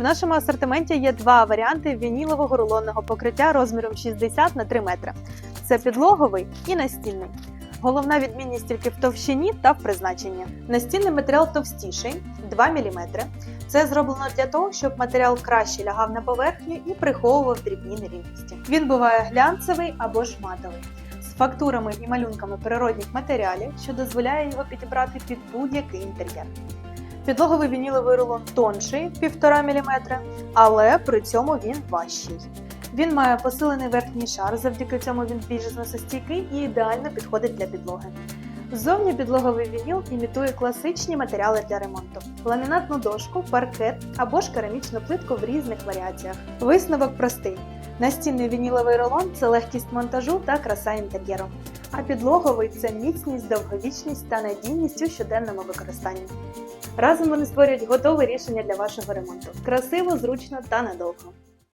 В нашому асортименті є два варіанти вінілового рулонного покриття розміром 60 на 3 метри. Це підлоговий і настільний. Головна відмінність тільки в товщині та в призначенні. Настільний матеріал товстіший 2 мм. Це зроблено для того, щоб матеріал краще лягав на поверхню і приховував дрібні нерівності. Він буває глянцевий або ж матовий, з фактурами і малюнками природних матеріалів, що дозволяє його підібрати під будь-який інтер'єр. Підлоговий вініловий рулон тонший 1,5 мм, але при цьому він важчий. Він має посилений верхній шар, завдяки цьому він більш зносостійкий і ідеально підходить для підлоги. Ззовні підлоговий вініл імітує класичні матеріали для ремонту: ламінатну дошку, паркет або ж керамічну плитку в різних варіаціях. Висновок простий: настінний вініловий рулон це легкість монтажу та краса інтер'єру. А підлоговий це міцність, довговічність та надійність у щоденному використанні. Разом вони створюють готове рішення для вашого ремонту. Красиво, зручно та надовго.